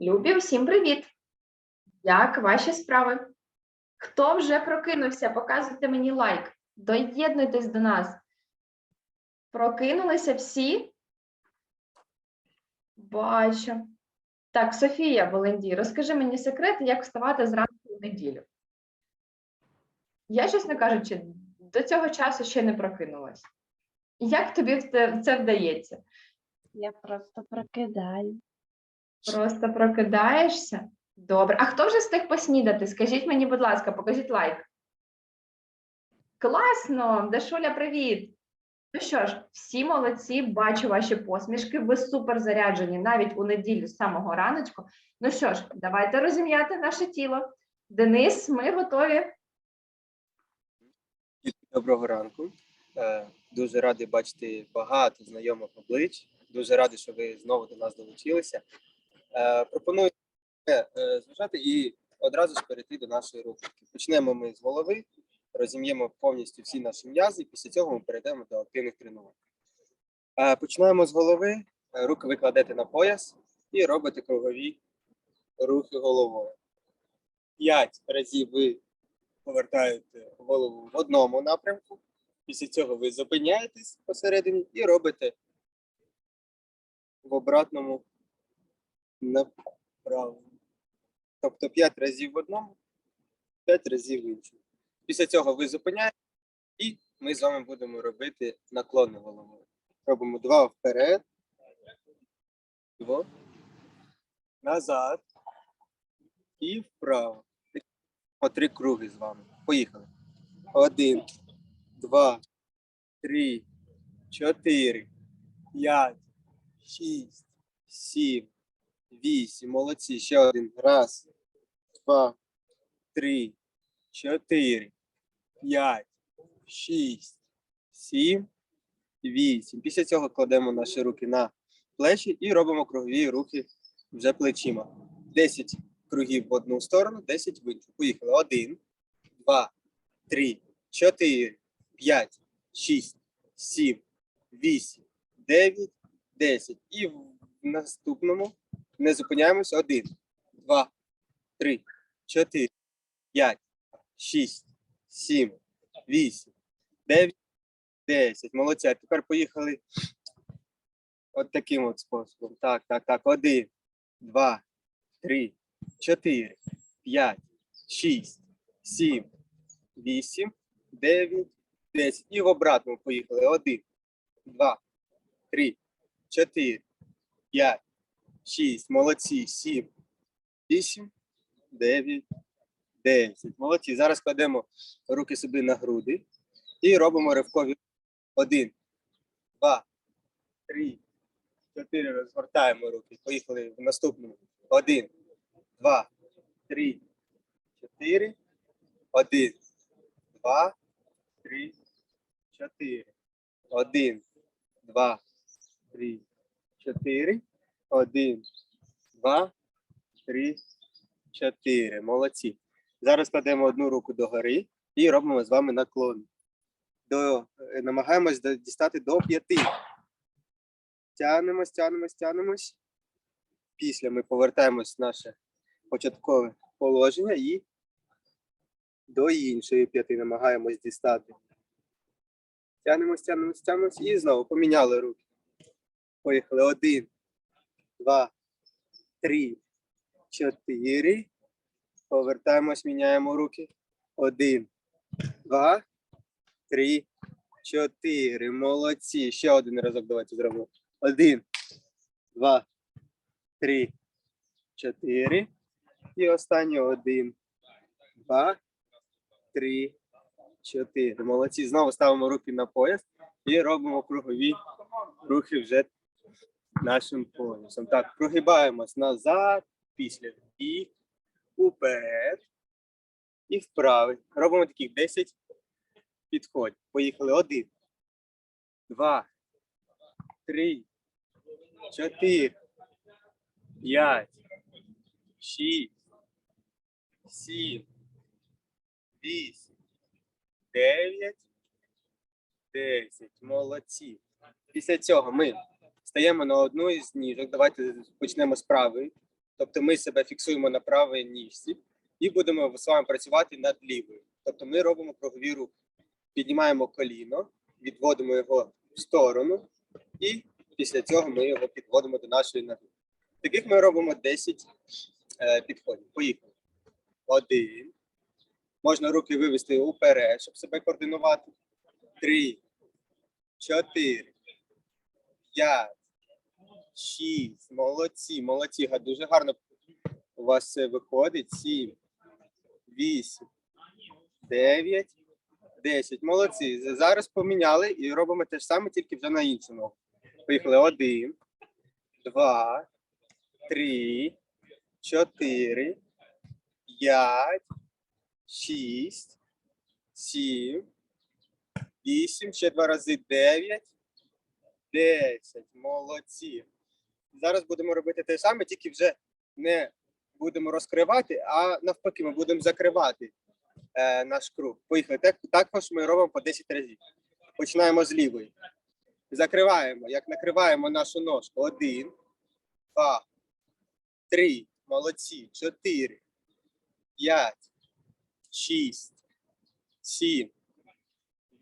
Любі, всім привіт! Як ваші справи? Хто вже прокинувся? Показуйте мені лайк. Доєднуйтесь до нас. Прокинулися всі? Бачу. Так, Софія Волендій, розкажи мені секрет, як вставати зранку у неділю. Я, чесно кажучи, до цього часу ще не прокинулась. Як тобі це вдається? Я просто прокидаю. Просто прокидаєшся? Добре. А хто вже встиг поснідати? Скажіть мені, будь ласка, покажіть лайк. Класно! Дашуля, привіт! Ну що ж, всі молодці, бачу ваші посмішки. Ви супер заряджені навіть у неділю з самого раночку. Ну що ж, давайте розім'яти наше тіло. Денис, ми готові. Доброго ранку. Е, Дуже радий бачити багато знайомих облич. Дуже радий, що ви знову до нас долучилися. Е, Пропоную е, зважати і одразу ж перейти до нашої рубрики. Почнемо ми з голови, розім'ємо повністю всі наші м'язи, і після цього ми перейдемо до активних тренувань. Е, Починаємо з голови. Руки ви кладете на пояс і робите кругові рухи головою. П'ять разів ви повертаєте голову в одному напрямку. Після цього ви зупиняєтесь посередині і робите в обратному направленні. Тобто 5 разів в одному, 5 разів в іншому. Після цього ви зупиняєте, і ми з вами будемо робити наклони головою. Робимо два вперед, два, назад і вправо. По три круги з вами. Поїхали. Один, два, три, чотири, п'ять, шість, сім, вісім. Молодці. Ще один. Раз, два, три, чотири, п'ять, шість, сім, вісім. Після цього кладемо наші руки на плечі і робимо кругові рухи вже плечима. Десять кругів в одну сторону, 10 в іншу. Поїхали. Один, два, три, чотири, п'ять, шість, сім, вісім, дев'ять, десять. І в наступному не зупиняємось. Один, два, три, чотири, п'ять, шість, сім, вісім, дев'ять, десять. Молодці. А тепер поїхали от таким от способом. Так, так, так. Один, два, три, 4, 5, 6, 7, 8, 9, 10. І в обратному поїхали. 1, 2, 3, 4, 5, 6. Молодці. 7, 8, 9, 10. Молодці. Зараз кладемо руки собі на груди і робимо ривкові. 1, 2, 3, 4. Розгортаємо руки. Поїхали в наступному. 1, два, три, чотири, один, два, три, чотири, один, два, три, чотири, один, два, три, чотири. Молодці. Зараз кладемо одну руку догори і робимо з вами наклон. До, е, намагаємось дістати до п'яти. Тянемось, тянемось, тянемось. Після ми повертаємось в наше початкове положення і до іншої п'яти намагаємось дістати. Тянемось, тянемось, тянемось і знову поміняли руки. Поїхали. Один, два, три, чотири. Повертаємось, міняємо руки. Один, два, три, чотири. Молодці. Ще один разок давайте зробимо. Один, два, три, чотири. І останнє один, два, три, чотири. Молодці. Знову ставимо руки на пояс і робимо кругові рухи вже нашим поясом. Так, прогибаємось назад, після бік, уперед і вправи. Робимо таких 10 підходів. Поїхали. Один, два, три, чотири, п'ять, шість, сім, вісім, дев'ять, десять. Молодці. Після цього ми стаємо на одну із ніжок. Давайте почнемо з правої. Тобто ми себе фіксуємо на правій ніжці і будемо з вами працювати над лівою. Тобто ми робимо кругові рухи. Піднімаємо коліно, відводимо його в сторону, і після цього ми його підводимо до нашої ноги. Таких ми робимо 10 е, підходів. Поїхали. Один. Можна руки вивести уперед, щоб себе координувати. Три, чотири, п'ять, шість. Молодці, молодці. Дуже гарно у вас це виходить. Сім, вісім, дев'ять, десять. Молодці. Зараз поміняли і робимо те ж саме, тільки вже на іншу ногу. Поїхали. Один, два, три, чотири, п'ять, шість, сім, вісім, ще два рази дев'ять, десять. Молодці. Зараз будемо робити те саме, тільки вже не будемо розкривати, а навпаки, ми будемо закривати е, наш круг. Поїхали. Так, також ми робимо по 10 разів. Починаємо з лівої. Закриваємо, як накриваємо нашу ножку. Один, два, три. Молодці. Чотири, п'ять, шість, сім,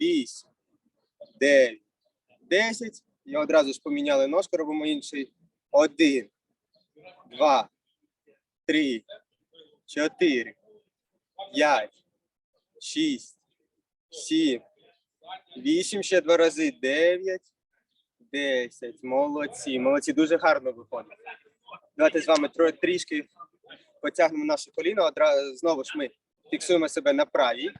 вісім, дев'ять, десять. І одразу ж поміняли ножку, робимо інший. Один, два, три, чотири, п'ять, шість, сім, вісім, ще два рази, дев'ять, десять. Молодці, молодці, дуже гарно виходить. Давайте з вами трішки потягнемо наше коліно. Одразу знову ж ми фіксуємо себе на правій.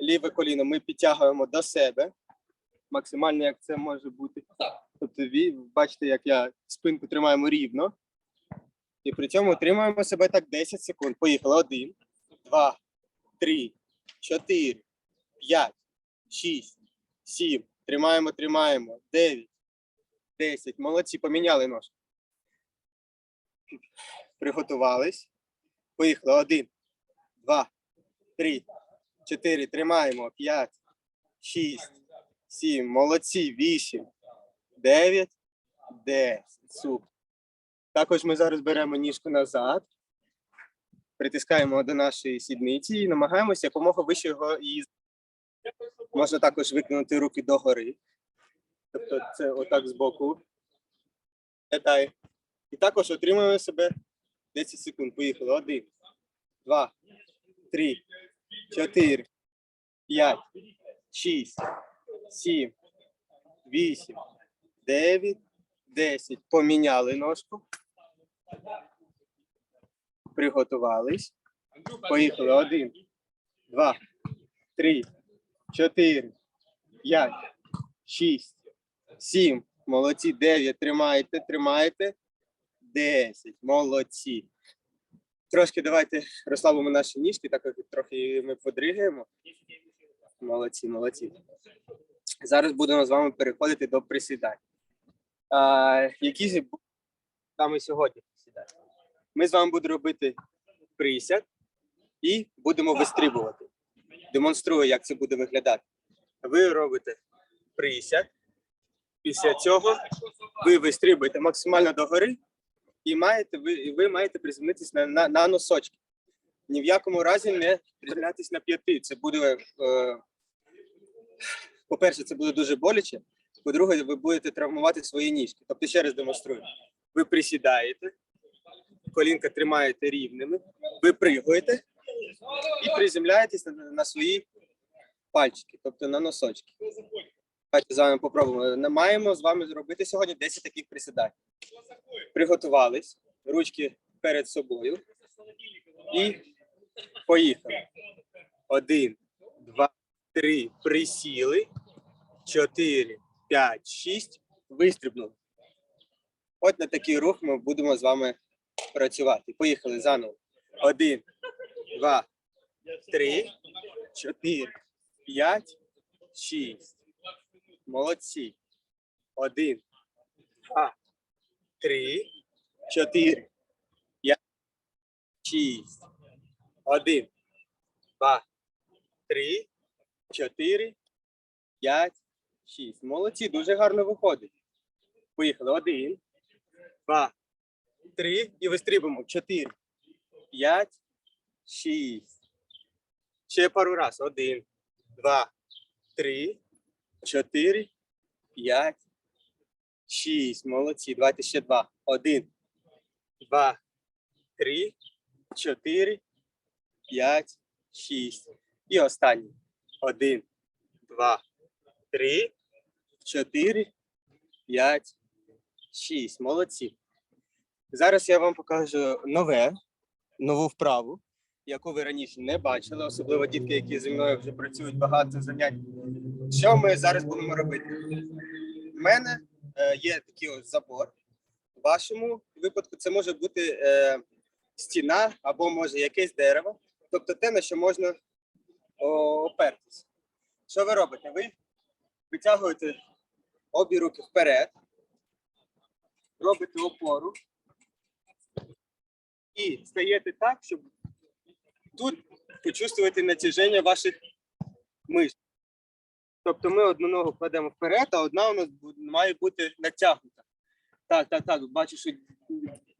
Ліве коліно ми підтягуємо до себе. Максимально, як це може бути. Тобто, ви бачите, як я спинку тримаємо рівно. І при цьому тримаємо себе так 10 секунд. Поїхали. Один, два, три, чотири, п'ять, шість, сім. Тримаємо, тримаємо. Дев'ять, десять. Молодці, поміняли ножку. Приготувались. Поїхали. Один, два, три, чотири. Тримаємо. П'ять, шість, сім. Молодці. Вісім, дев'ять, десять. Супер. Також ми зараз беремо ніжку назад, притискаємо до нашої сідниці і намагаємося якомога вище його її. Можна також викинути руки догори. Тобто це отак збоку. Лягає. І також отримуємо себе 10 секунд. Поїхали. Один, два, три, чотири, п'ять, шість, сім, вісім, дев'ять, десять. Поміняли ножку. Приготувались. Поїхали. Один, два, три, чотири, п'ять, шість, сім. Молодці. Дев'ять. Тримаєте, тримаєте. Десять. Молодці. Трошки давайте розслабимо наші ніжки, так як трохи ми подригаємо. Молодці, молодці. Зараз будемо з вами переходити до присідань. Які саме сьогодні присідання? Ми з вами будемо робити присяд і будемо вистрибувати. Демонструю, як це буде виглядати. Ви робите присяд. Після цього ви вистрибуєте максимально догори і маєте ви, ви маєте приземлитись на, на, на носочки. Ні в якому разі не приземлятись на п'яти. Це буде, е, по-перше, це буде дуже боляче. По-друге, ви будете травмувати свої ніжки. Тобто, ще раз демонструю. Ви присідаєте, колінка тримаєте рівними, ви пригаєте і приземляєтесь на, на свої пальчики, тобто на носочки. Давайте з вами попробуємо. Ми Маємо з вами зробити сьогодні 10 таких присідань. Приготувались, ручки перед собою. І поїхали. Один, два, три. Присіли. Чотири, п'ять, шість. Вистрибнули. От на такий рух ми будемо з вами працювати. Поїхали заново. Один, два, три, чотири, п'ять, шість. Молодці. Один, два, три, чотири, п'ять, шість. Один, два, три, чотири, п'ять, шість. Молодці, дуже гарно виходить. Поїхали. Один, два, три. І вистрибуємо. Чотири, п'ять, шість. Ще пару раз. Один, два, три, чотири, п'ять, шість. Молодці. Давайте ще два. Один, два, три, чотири, п'ять, шість. І останній. Один, два, три, чотири, п'ять, шість. Молодці. Зараз я вам покажу нове, нову вправу, яку ви раніше не бачили, особливо дітки, які зі мною вже працюють багато занять. Що ми зараз будемо робити? У мене е, є такий ось забор. В вашому випадку це може бути е, стіна або може якесь дерево, тобто те, на що можна опертися. Що ви робите? Ви витягуєте обі руки вперед, робите опору і стаєте так, щоб тут почувствувати натяження ваших мишць. Тобто ми одну ногу кладемо вперед, а одна у нас має бути натягнута. Так, так, так. Бачу, що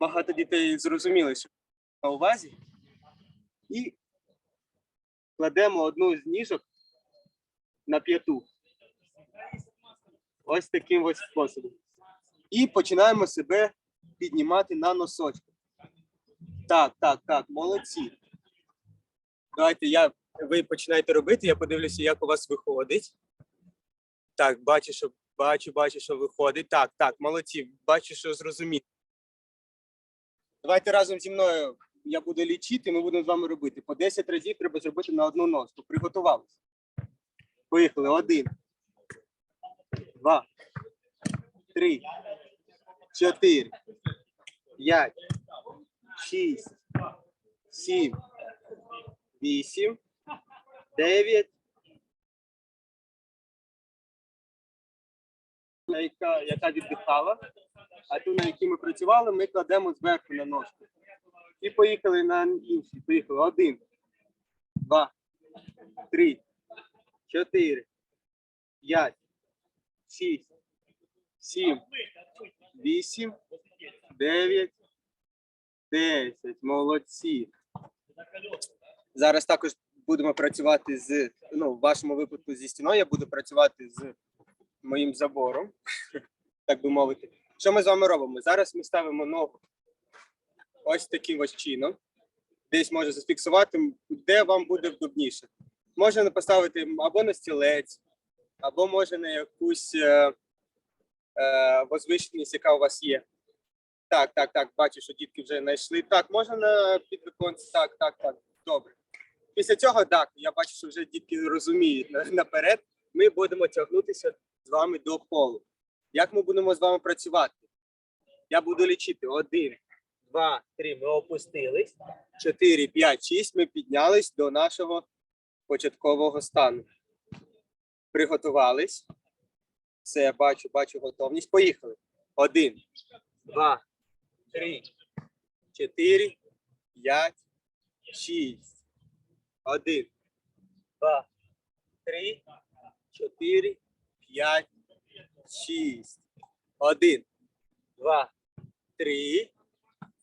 багато дітей зрозуміли, що на увазі. І кладемо одну з ніжок на п'яту. Ось таким ось способом. І починаємо себе піднімати на носочки. Так, так, так, молодці. Давайте я, ви починаєте робити, я подивлюся, як у вас виходить. Так, бачу, що бачу, бачу, що виходить. Так, так, молодці, бачу, що зрозумів. Давайте разом зі мною я буду лічити, ми будемо з вами робити. По 10 разів треба зробити на одну ножку. Приготувалися. Поїхали. Один, два, три, чотири, п'ять, шість, сім, вісім, дев'ять. Яка, яка віддихала, а ту, на якій ми працювали, ми кладемо зверху на ножку. І поїхали на інші. Поїхали. Один, два, три, чотири, п'ять, шість, сім, вісім, дев'ять, десять. Молодці. Зараз також будемо працювати з, ну, в вашому випадку зі стіною, я буду працювати з моїм забором, так би мовити. Що ми з вами робимо? Зараз ми ставимо ногу ось таким ось чином. Десь може зафіксувати, де вам буде вдобніше. Можна поставити або на стілець, або може на якусь е, е, возвишеність, яка у вас є. Так, так, так, бачу, що дітки вже знайшли. Так, можна на підвиконці. Так, так, так. Добре. Після цього, так, я бачу, що вже дітки розуміють наперед. Ми будемо тягнутися з вами до полу. Як ми будемо з вами працювати? Я буду лічити один, два, три. Ми опустились. Чотири, п'ять, шість. Ми піднялись до нашого початкового стану. Приготувались. Все, я бачу, бачу готовність. Поїхали. Один, два, три, чотири, п'ять, шість. Один, два, три, чотири, п'ять, шість. Один, два, три,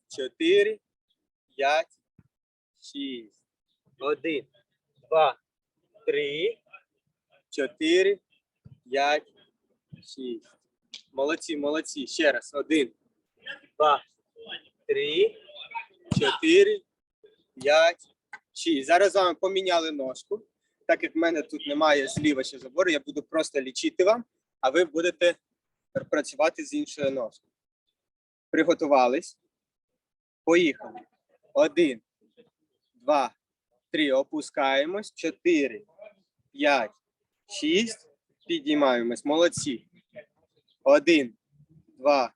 чотири, п'ять, шість. Один, два, три, чотири, п'ять, шість. Молодці, молодці. Ще раз. Один, два, три, чотири, п'ять, шість. Зараз з вами поміняли ножку. Так як в мене тут немає зліва ще забору, я буду просто лічити вам, а ви будете працювати з іншою ножкою. Приготувались. Поїхали. Один, два, три. Опускаємось. Чотири, п'ять, шість. Підіймаємось. Молодці. Один, два,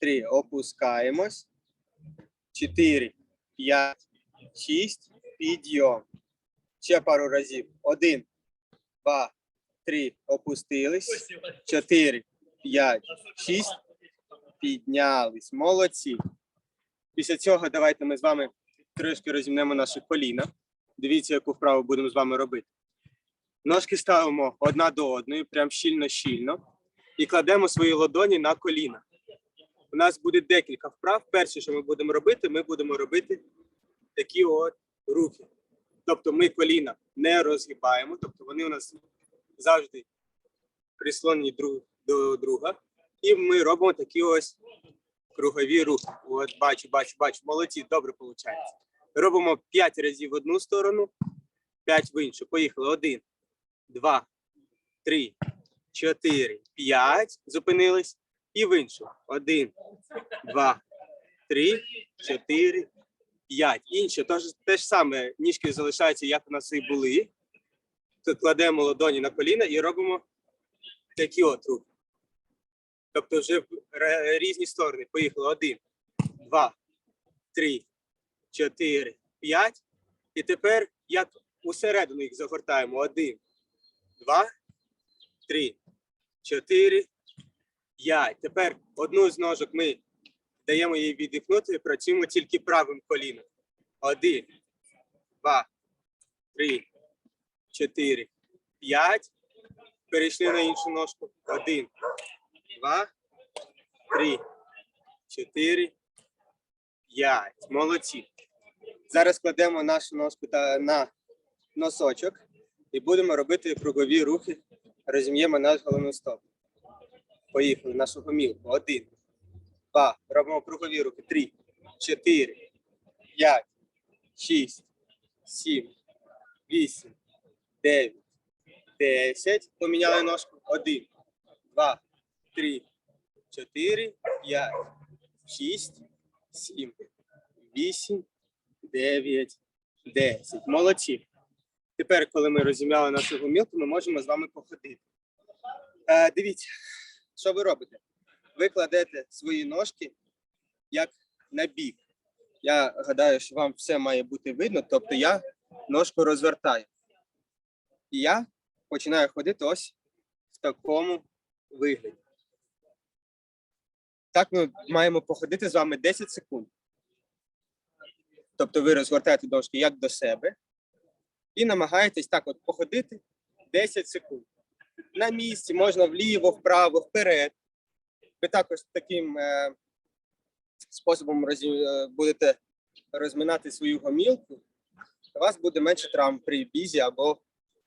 три. Опускаємось. Чотири, п'ять, шість. Підйом. Ще пару разів. Один, два, три. Опустились. Чотири, п'ять, шість. Піднялись. Молодці. Після цього давайте ми з вами трошки розімнемо наші коліна. Дивіться, яку вправу будемо з вами робити. Ножки ставимо одна до одної, прям щільно-щільно, і кладемо свої ладоні на коліна. у нас буде декілька вправ. Перше, що ми будемо робити, ми будемо робити такі от рухи. Тобто ми коліна не розгибаємо, тобто вони у нас завжди прислонені друг до друга. І ми робимо такі ось кругові рухи. От бачу, бачу, бачу. Молодці, добре виходить. Робимо 5 разів в одну сторону, 5 в іншу. Поїхали. Один, два, три, чотири, п'ять. Зупинились. І в іншу. Один, два, три, чотири, п'ять. Інше, те ж, те ж саме, ніжки залишаються, як у нас і були. Тут кладемо ладоні на коліна і робимо такі от рухи. Тобто вже в різні сторони. Поїхали. Один, два, три, чотири, п'ять. І тепер як усередину їх загортаємо. Один, два, три, чотири, п'ять. Тепер одну з ножок ми даємо їй віддихнути і працюємо тільки правим коліном. Один, два, три, чотири, п'ять. Перейшли на іншу ножку. Один, два, три, чотири, п'ять. Молодці. Зараз кладемо нашу ножку на носочок і будемо робити кругові рухи. Розім'ємо наш головний стоп. Поїхали нашу гомілку. Один, два. Робимо кругові рухи. Три, чотири, п'ять, шість, сім, вісім, дев'ять, десять. Поміняли ножку. Один, два, три, чотири, п'ять, шість, сім, вісім, дев'ять, десять. Молодці. Тепер, коли ми розім'яли нашу гумілку, ми можемо з вами походити. Е, дивіться, що ви робите? Ви кладете свої ножки як на бік. Я гадаю, що вам все має бути видно. Тобто я ножку розвертаю. І я починаю ходити ось в такому вигляді. Так ми маємо походити з вами 10 секунд. Тобто ви розгортаєте ножки як до себе і намагаєтесь так от походити 10 секунд. На місці можна вліво, вправо, вперед. Ви також таким е, способом розі- е, будете розминати свою гомілку. У вас буде менше травм при бізі або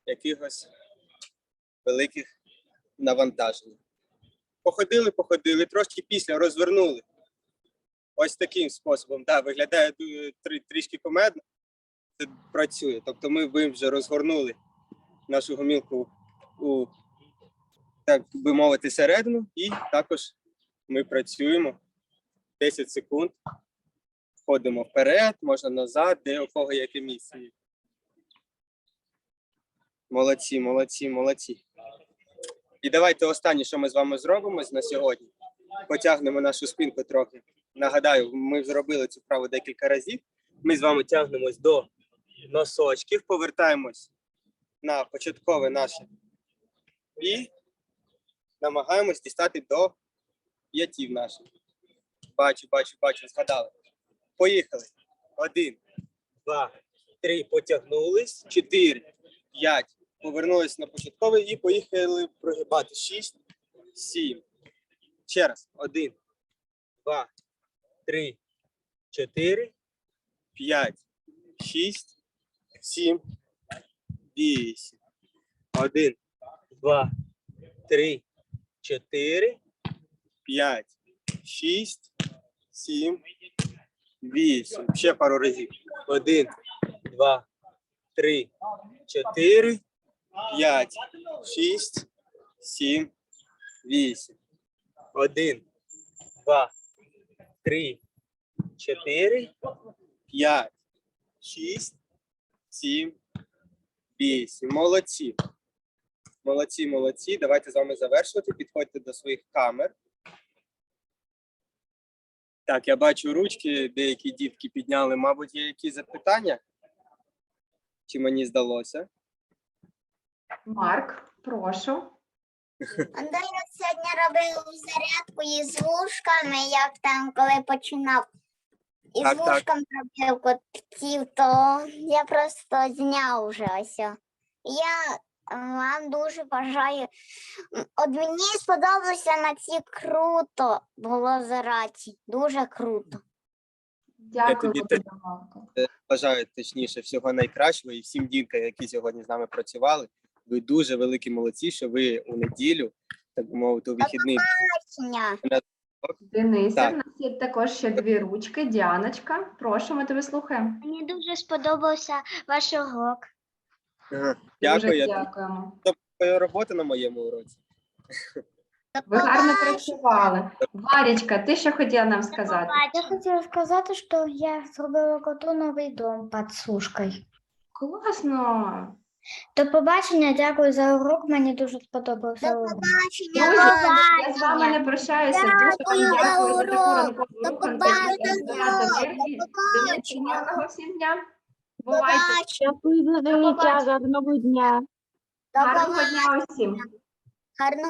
якихось великих навантажень. Походили, походили, трошки після розвернули. Ось таким способом. Да, виглядає трішки комедно. Працює. Тобто ми вже розгорнули нашу гомілку у, так би мовити, середину, і також ми працюємо 10 секунд. Ходимо вперед, можна назад, де у кого яке місце. Молодці, молодці, молодці. І давайте останнє, що ми з вами зробимо на сьогодні. Потягнемо нашу спинку трохи. Нагадаю, ми зробили цю вправу декілька разів. Ми з вами тягнемось до носочків, повертаємось на початкове наше і намагаємось дістати до п'ятів наших. Бачу, бачу, бачу, згадали. Поїхали. Один, два, три, потягнулись, чотири, п'ять. Повернулись на початковий і поїхали прогибати. Шість, сім. Ще раз. Один, два, три, чотири, п'ять, шість, 7, 8, 1, 2, 3, 4, 5, 6, 7, 8. Ще пару разів. 1, 2, 3, 4, 5, 6, 7, 8. 1, 2, 3, 4, 5, 6, Молодці. Бійсі. Молодці. Молодці, молодці. Давайте з вами завершувати. Підходьте до своїх камер. Так, я бачу ручки, деякі дітки підняли, мабуть, є якісь запитання? Чи мені здалося? Марк, прошу. Андрій сьогодні робив зарядку із вушками, як там, коли починав і Так, з так. вушком робив котів, то я просто зняв вже ось. Я вам дуже бажаю. От мені сподобалося на ці круто було зараті. Дуже круто. Дякую, тобі Богданко. Бажаю точніше всього найкращого і всім діткам, які сьогодні з нами працювали. Ви дуже великі молодці, що ви у неділю, так би мовити, у вихідний Так. в нас є також ще дві ручки. Діаночка, прошу, ми тебе слухаємо. Мені дуже сподобався ваш урок. Ага. Дуже Я дякуємо. твою роботу на моєму уроці. Ви гарно працювали. Варічка, ти що хотіла нам сказати? Я хотіла сказати, що я зробила коту новий дом під сушкою. Класно. До побачення, дякую за урок. Мені дуже сподобався урок. Побачення. Друзі, я з вами не прощаюся. Дуже вам Дякую за дякую за таку ранкову До руханку, яка побачення. енергії. До До побачення. гарного всім дня. Бувайте. Дякую за заняття. гарного дня. До Гарного побачення. дня усім. Гарного